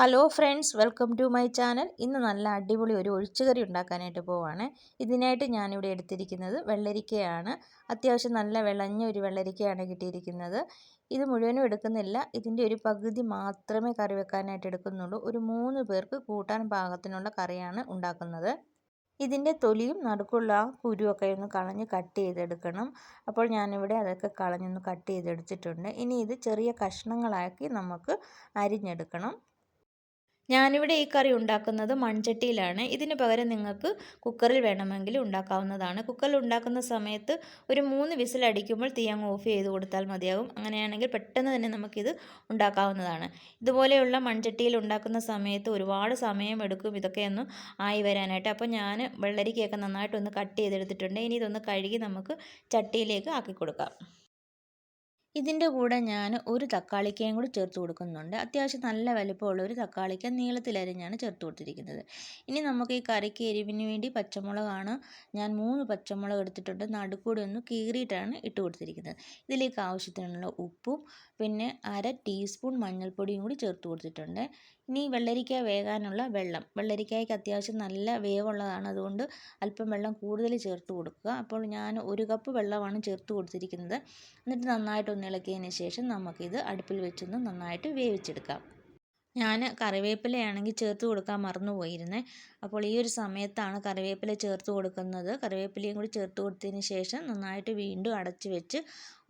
Hello friends welcome to my channel ഇന്ന് നല്ല അടിപൊളി ഒരു ഒഴിച്ചുകറി ഉണ്ടാക്കാനായിട്ട് പോവാണ്. ഇതിനായിട്ട് ഞാനിവിടെ എടുത്തിരിക്കുന്നത് വെള്ളരിക്കയാണ്. അത്യാവശ്യം നല്ല വിളഞ്ഞ ഒരു വെള്ളരിക്കയാണ് കിട്ടിയിരിക്കുന്നത്. ഇത് മുഴുവനും എടുക്കുന്നില്ല. ഇതിന്റെ ഒരു പകുതി മാത്രമേ കറി വെക്കാനായിട്ട് എടുക്കുന്നുള്ളൂ. ഒരു മൂന്ന് പേർക്ക് കൂട്ടാൻ പാകത്തിനുള്ള കറിയാണ് ഉണ്ടാക്കുന്നത്. ഇതിന്റെ തൊലിയും നടുക്കുള്ള കുരുവൊക്കെ ഒന്ന് കളഞ്ഞ് കട്ട് ചെയ്തെടുക്കണം. അപ്പോൾ ഞാനിവിടെ അതൊക്കെ കളഞ്ഞൊന്ന് കട്ട് ചെയ്തെടുത്തിട്ടുണ്ട്. ഇനി ഇത് ചെറിയ കഷ്ണങ്ങളാക്കി നമുക്ക് അരിഞ്ഞെടുക്കണം. ഞാനിവിടെ ഈ കറി ഉണ്ടാക്കുന്നത് മൺചട്ടിയിലാണ്. ഇതിന് പകരം നിങ്ങൾക്ക് കുക്കറിൽ വേണമെങ്കിൽ ഉണ്ടാക്കാവുന്നതാണ്. കുക്കറിൽ ഉണ്ടാക്കുന്ന സമയത്ത് ഒരു മൂന്ന് വിസിൽ അടിക്കുമ്പോൾ തീ അങ്ങ് ഓഫ് ചെയ്ത് കൊടുത്താൽ മതിയാകും. അങ്ങനെയാണെങ്കിൽ പെട്ടെന്ന് തന്നെ നമുക്കിത് ഉണ്ടാക്കാവുന്നതാണ്. ഇതുപോലെയുള്ള മൺചട്ടിയിൽ ഉണ്ടാക്കുന്ന സമയത്ത് ഒരുപാട് സമയം സമയമെടുക്കും ഇതൊക്കെയൊന്നും ആയി വരാനായിട്ട്. അപ്പോൾ ഞാൻ വെള്ളരിക്കയൊക്കെ നന്നായിട്ടൊന്ന് കട്ട് ചെയ്തെടുത്തിട്ടുണ്ട്. ഇനി ഇതൊന്ന് കഴുകി നമുക്ക് ചട്ടിയിലേക്ക് ആക്കി കൊടുക്കാം. ഇതിന്റെ കൂടെ ഞാൻ ഒരു തക്കാളിക്കയും കൂടി ചേർത്ത് കൊടുക്കുന്നുണ്ട്. അത്യാവശ്യം നല്ല വലിപ്പമുള്ള ഒരു തക്കാളിക്ക നീളത്തിലരിഞ്ഞാണ് ചേർത്ത് കൊടുത്തിരിക്കുന്നത്. ഇനി നമുക്ക് ഈ കറിക്ക് എരിവിന് വേണ്ടി പച്ചമുളകാണ് ഞാൻ മൂന്ന് പച്ചമുളക് എടുത്തിട്ടുണ്ട്. നടുക്കൂടെ ഒന്ന് കീറിയിട്ടാണ് ഇട്ട് കൊടുത്തിരിക്കുന്നത്. ഇതിലേക്ക് ആവശ്യത്തിനുള്ള ഉപ്പും പിന്നെ അര ടീസ്പൂൺ മഞ്ഞൾപ്പൊടിയും കൂടി ചേർത്ത് കൊടുത്തിട്ടുണ്ട്. ഇനി വെള്ളരിക്ക വേകാനുള്ള വെള്ളം. വെള്ളരിക്കയ്ക്ക് അത്യാവശ്യം നല്ല വേവുള്ളതാണ്. അതുകൊണ്ട് അല്പം വെള്ളം കൂടുതൽ ചേർത്ത് കൊടുക്കുക. അപ്പോൾ ഞാൻ ഒരു കപ്പ് വെള്ളമാണ് ചേർത്ത് കൊടുത്തിരിക്കുന്നത്. എന്നിട്ട് നന്നായിട്ടൊന്ന് ഇളക്കിയതിന് ശേഷം നമുക്കിത് അടുപ്പിൽ വെച്ചൊന്ന് നന്നായിട്ട് വേവിച്ചെടുക്കാം. ഞാൻ കറിവേപ്പിലയാണെങ്കിൽ ചേർത്ത് കൊടുക്കാൻ മറന്നു പോയിരുന്നേ. അപ്പോൾ ഈ ഒരു സമയത്താണ് കറിവേപ്പില ചേർത്ത് കൊടുക്കുന്നത്. കറിവേപ്പിലയും കൂടി ചേർത്ത് കൊടുത്തതിന് ശേഷം നന്നായിട്ട് വീണ്ടും അടച്ച് വെച്ച്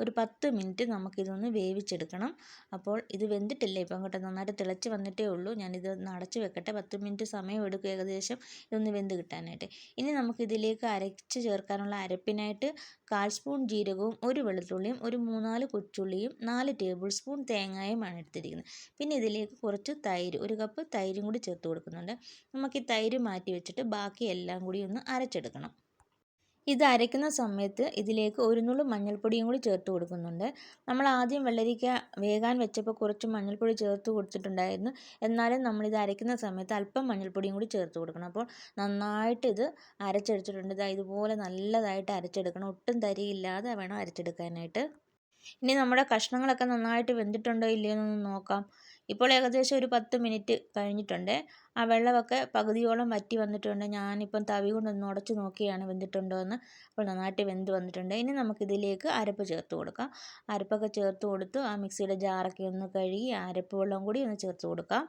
ഒരു പത്ത് മിനിറ്റ് നമുക്കിതൊന്ന് വേവിച്ചെടുക്കണം. അപ്പോൾ ഇത് വെന്തിട്ടില്ല? ഇപ്പം കേട്ടോ നന്നായിട്ട് തിളച്ച് വന്നിട്ടേ ഉള്ളൂ. ഞാനിത് ഒന്ന് അടച്ച് വെക്കട്ടെ. പത്ത് മിനിറ്റ് സമയം എടുക്കും ഏകദേശം ഇതൊന്ന് വെന്ത് കിട്ടാനായിട്ട്. ഇനി നമുക്കിതിലേക്ക് അരച്ച് ചേർക്കാനുള്ള അരപ്പിനായിട്ട് കാൽ സ്പൂൺ ജീരകവും ഒരു വെളുത്തുള്ളിയും ഒരു മൂന്നാൽ കൊച്ചുള്ളിയും നാല് ടേബിൾ സ്പൂൺ തേങ്ങയുമാണ് എടുത്തിരിക്കുന്നത്. പിന്നെ ഇതിലേക്ക് കുറച്ച് തൈര് ഒരു കപ്പ് തൈരും കൂടി ചേർത്ത് കൊടുക്കുന്നുണ്ട്. നമുക്ക് ഈ തൈര് മാറ്റി വെച്ചിട്ട് ബാക്കി എല്ലാം കൂടി ഒന്ന് അരച്ചെടുക്കണം. ഇത് അരയ്ക്കുന്ന സമയത്ത് ഇതിലേക്ക് ഒരു നുള്ളു മഞ്ഞൾപ്പൊടിയും കൂടി ചേർത്ത് കൊടുക്കുന്നുണ്ട്. നമ്മൾ ആദ്യം വെള്ളരിക്ക വേകാൻ വെച്ചപ്പോൾ കുറച്ച് മഞ്ഞൾപ്പൊടി ചേർത്ത് കൊടുത്തിട്ടുണ്ടായിരുന്നു. എന്നാലും നമ്മളിത് അരയ്ക്കുന്ന സമയത്ത് അല്പം മഞ്ഞൾപ്പൊടിയും കൂടി ചേർത്ത് കൊടുക്കണം. അപ്പോൾ നന്നായിട്ട് ഇത് അരച്ചെടുത്തിട്ടുണ്ട്. ഇതാ ഇതുപോലെ നല്ലതായിട്ട് അരച്ചെടുക്കണം. ഒട്ടും തരിയില്ലാതെ വേണം അരച്ചെടുക്കാനായിട്ട്. ഇനി നമ്മുടെ കഷ്ണങ്ങളൊക്കെ നന്നായിട്ട് വെന്തിട്ടുണ്ടോ ഇല്ലയോ എന്നൊന്ന് നോക്കാം. ഇപ്പോൾ ഏകദേശം ഒരു പത്ത് മിനിറ്റ് കഴിഞ്ഞിട്ടുണ്ട്. ആ വെള്ളമൊക്കെ പകുതിയോളം വറ്റി വന്നിട്ടുണ്ട്. ഞാനിപ്പം തവി കൊണ്ടൊന്ന് ഉടച്ച് നോക്കിയാണ് വെന്തിട്ടുണ്ടോ എന്ന് അപ്പോൾ നന്നായിട്ട് വെന്ത് വന്നിട്ടുണ്ട്. ഇനി നമുക്കിതിലേക്ക് അരപ്പ് ചേർത്ത് കൊടുക്കാം. അരപ്പൊക്കെ ചേർത്ത് കൊടുത്ത് ആ മിക്സിയുടെ ജാറൊക്കെ ഒന്ന് കഴുകി അരപ്പ് വെള്ളം കൂടി ഒന്ന് ചേർത്ത് കൊടുക്കാം.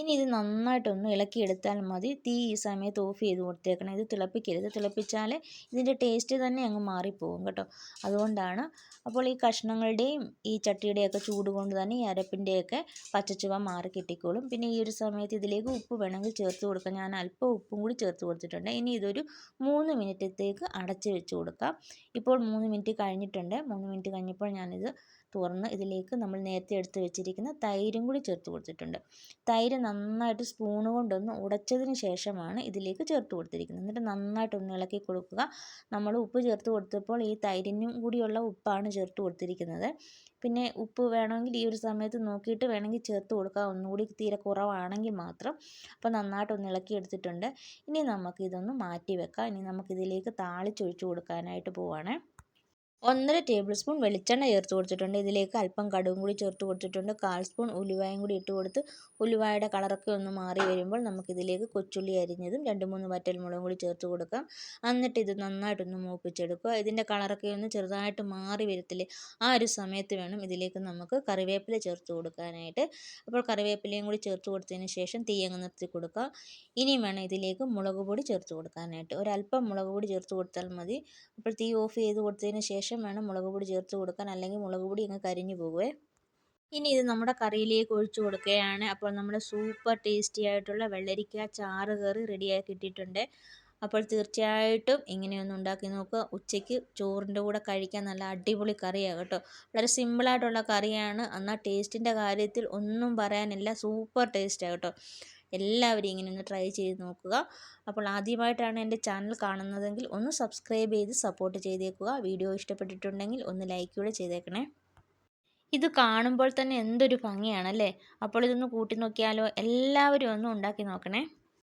ഇനി ഇത് നന്നായിട്ടൊന്ന് ഇളക്കിയെടുത്താൽ മതി. തീ ഈ സമയത്ത് ഓഫ് ചെയ്ത് കൊടുത്തേക്കണം. ഇത് തിളപ്പിക്കരുത്. തിളപ്പിച്ചാൽ ഇതിന്റെ ടേസ്റ്റ് തന്നെ അങ്ങ് മാറിപ്പോകും കേട്ടോ. അതുകൊണ്ടാണ് അപ്പോൾ ഈ കഷ്ണങ്ങളുടെയും ഈ ചട്ടിയുടെയൊക്കെ ചൂട് കൊണ്ട് തന്നെ ഈ അരപ്പിന്റെയൊക്കെ പച്ചച്ചുവ മാറി കിട്ടിക്കോളും. പിന്നെ ഈ ഒരു സമയത്ത് ഇതിലേക്ക് ഉപ്പ് വേണമെങ്കിൽ ചേർത്ത് കൊടുക്കാം. ഞാൻ അല്പം ഉപ്പും കൂടി ചേർത്ത് കൊടുത്തിട്ടുണ്ട്. ഇനി ഇതൊരു മൂന്ന് മിനിറ്റത്തേക്ക് അടച്ച് വെച്ച് കൊടുക്കാം. ഇപ്പോൾ മൂന്ന് മിനിറ്റ് കഴിഞ്ഞിട്ടുണ്ട്. മൂന്ന് മിനിറ്റ് കഴിഞ്ഞപ്പോൾ ഞാനിത് തുറന്ന് ഇതിലേക്ക് നമ്മൾ നേരത്തെ എടുത്ത് വെച്ചിരിക്കുന്ന തൈരും കൂടി ചേർത്ത് കൊടുത്തിട്ടുണ്ട്. തൈര് നന്നായിട്ട് സ്പൂണ് കൊണ്ടൊന്ന് ഉടച്ചതിന് ശേഷമാണ് ഇതിലേക്ക് ചേർത്ത് കൊടുത്തിരിക്കുന്നത്. എന്നിട്ട് നന്നായിട്ടൊന്ന് ഇളക്കി കൊടുക്കുക. നമ്മൾ ഉപ്പ് ചേർത്ത് കൊടുത്തപ്പോൾ ഈ തൈരിനും കൂടിയുള്ള ഉപ്പാണ് ചേർത്ത് കൊടുത്തിരിക്കുന്നത്. പിന്നെ ഉപ്പ് വേണമെങ്കിൽ ഈ ഒരു സമയത്ത് നോക്കിയിട്ട് വേണമെങ്കിൽ ചേർത്ത് കൊടുക്കുക. ഒന്നുകൂടി തീരെ കുറവാണെങ്കിൽ മാത്രം. അപ്പോൾ നന്നായിട്ടൊന്ന് ഇളക്കി എടുത്തിട്ടുണ്ട്. ഇനി നമുക്ക് ഇതൊന്ന് മാറ്റി വെക്കാം. ഇനി നമുക്കിതിലേക്ക് താളിച്ചൊഴിച്ച് കൊടുക്കാനായിട്ട് പോവുകയാണേ ഒന്നര ടേബിൾ സ്പൂൺ വെളിച്ചെണ്ണ ചേർത്ത് കൊടുത്തിട്ടുണ്ട്. ഇതിലേക്ക് അല്പം കടുകും കൂടി ചേർത്ത് കൊടുത്തിട്ടുണ്ട്. കാൽ സ്പൂൺ ഉലുവായും കൂടി ഇട്ട് കൊടുത്ത് ഉലുവായുടെ കളറൊക്കെ ഒന്ന് മാറി വരുമ്പോൾ നമുക്കിതിലേക്ക് കൊച്ചുള്ളി അരിഞ്ഞതും രണ്ട് മൂന്ന് വറ്റൽ മുളകും കൂടി ചേർത്ത് കൊടുക്കാം. എന്നിട്ട് ഇത് നന്നായിട്ടൊന്ന് മൂപ്പിച്ചെടുക്കുക. ഇതിന്റെ കളറൊക്കെ ഒന്ന് ചെറുതായിട്ട് മാറി വരത്തില്ലേ ആ ഒരു സമയത്ത് വേണം ഇതിലേക്ക് നമുക്ക് കറിവേപ്പില ചേർത്ത് കൊടുക്കാനായിട്ട്. അപ്പോൾ കറിവേപ്പിലയും കൂടി ചേർത്ത് കൊടുത്തതിന് ശേഷം തീയങ്ങ് നിർത്തി കൊടുക്കുക. ഇനിയും വേണം ഇതിലേക്ക് മുളക് പൊടി ചേർത്ത് കൊടുക്കാനായിട്ട്. ഒരല്പം മുളക് പൊടി ചേർത്ത് കൊടുത്താൽ മതി. അപ്പോൾ തീ ഓഫ് ചെയ്ത് കൊടുത്തതിന് ശേഷം ശേഷം വേണം മുളക് പൊടി ചേർത്ത് കൊടുക്കാൻ അല്ലെങ്കിൽ മുളക് പൊടി അങ്ങ് കരിഞ്ഞു പോകുമേ ഇനി ഇത് നമ്മുടെ കറിയിലേക്ക് ഒഴിച്ചു കൊടുക്കുകയാണ്. അപ്പോൾ നമ്മുടെ സൂപ്പർ ടേസ്റ്റി ആയിട്ടുള്ള വെള്ളരിക്ക ചാറ് കറി റെഡിയാക്കി കിട്ടിയിട്ടുണ്ട്. അപ്പോൾ തീർച്ചയായിട്ടും ഇങ്ങനെയൊന്നും ഉണ്ടാക്കി നോക്കുക. ഉച്ചയ്ക്ക് ചോറിന്റെ കൂടെ കഴിക്കാൻ നല്ല അടിപൊളി കറിയാണ് കേട്ടോ. വളരെ സിമ്പിളായിട്ടുള്ള കറിയാണ്. എന്നാൽ ടേസ്റ്റിന്റെ കാര്യത്തിൽ ഒന്നും പറയാനില്ല. സൂപ്പർ ടേസ്റ്റാണ് കേട്ടോ. എല്ലാവരും ഇങ്ങനെ ഒന്ന് ട്രൈ ചെയ്ത് നോക്കുക. അപ്പോൾ ആദ്യമായിട്ടാണ് എന്റെ ചാനൽ കാണുന്നതെങ്കിൽ ഒന്ന് സബ്സ്ക്രൈബ് ചെയ്ത് സപ്പോർട്ട് ചെയ്തേക്കുക. വീഡിയോ ഇഷ്ടപ്പെട്ടിട്ടുണ്ടെങ്കിൽ ഒന്ന് ലൈക്ക് കൂടെ ചെയ്തേക്കണേ. ഇത് കാണുമ്പോൾ തന്നെ എന്തൊരു ഭംഗിയാണല്ലേ? അപ്പോൾ ഇതൊന്ന് കൂട്ടി നോക്കിയാലോ? എല്ലാവരും ഒന്ന് ഉണ്ടാക്കി നോക്കണേ.